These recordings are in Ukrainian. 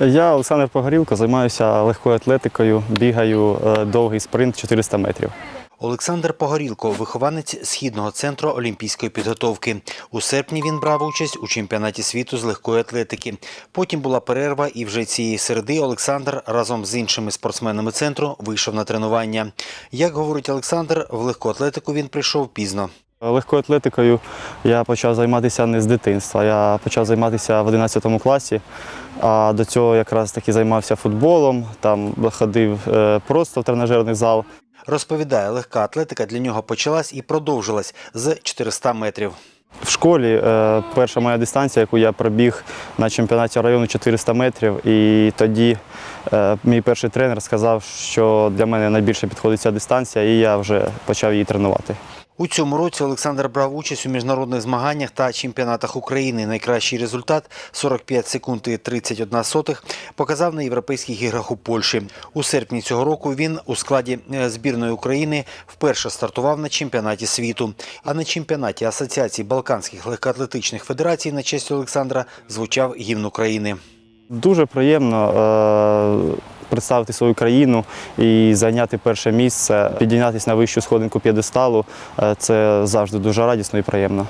Я Олександр Погорілко, займаюся легкою атлетикою, бігаю е, довгий спринт 400 метрів. Олександр Погорілко, вихованець східного центру олімпійської підготовки. У серпні він брав участь у чемпіонаті світу з легкої атлетики. Потім була перерва, і вже цієї середи Олександр разом з іншими спортсменами центру вийшов на тренування. Як говорить Олександр, в легку атлетику він прийшов пізно. Легкою атлетикою я почав займатися не з дитинства. Я почав займатися в 11 класі, а до цього якраз таки займався футболом, там ходив е, просто в тренажерний зал. Розповідає, легка атлетика для нього почалась і продовжилась з 400 метрів. В школі е, перша моя дистанція, яку я пробіг на чемпіонаті району 400 метрів. І тоді е, мій перший тренер сказав, що для мене найбільше підходить ця дистанція, і я вже почав її тренувати. У цьому році Олександр брав участь у міжнародних змаганнях та чемпіонатах України. Найкращий результат 45 секунд і 31 сотих показав на європейських іграх у Польщі. У серпні цього року він у складі е, збірної України вперше стартував на чемпіонаті світу. А на чемпіонаті Асоціації Балканських легкоатлетичних федерацій на честь Олександра звучав гімн України. Дуже приємно е, представити свою країну і зайняти перше місце, підійнятися на вищу сходинку п'єдесталу. Е, це завжди дуже радісно і приємно.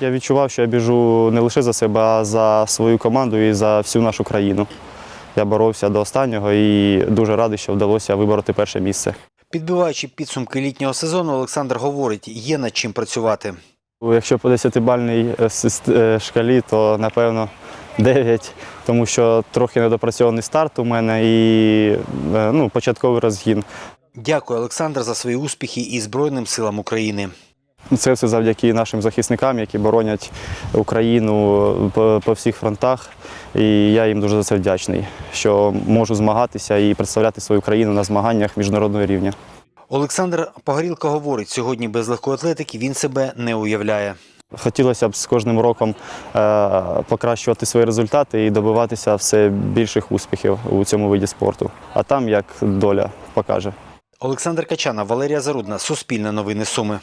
Я відчував, що я біжу не лише за себе, а за свою команду і за всю нашу країну. Я боровся до останнього і дуже радий, що вдалося вибороти перше місце. Підбиваючи підсумки літнього сезону, Олександр говорить, є над чим працювати. Якщо по 10-бальній е, е, шкалі, то напевно 9, тому що трохи недопрацьований старт у мене і е, ну, початковий розгін. Дякую, Олександр, за свої успіхи і Збройним силам України. Це все завдяки нашим захисникам, які боронять Україну по, по всіх фронтах. І я їм дуже за це вдячний, що можу змагатися і представляти свою країну на змаганнях міжнародного рівня. Олександр Погорілко говорить, сьогодні без легкої атлетики він себе не уявляє. Хотілося б з кожним роком е, покращувати свої результати і добиватися все більших успіхів у цьому виді спорту. А там як доля покаже. Олександр Качана, Валерія Зарудна, Суспільне новини Суми.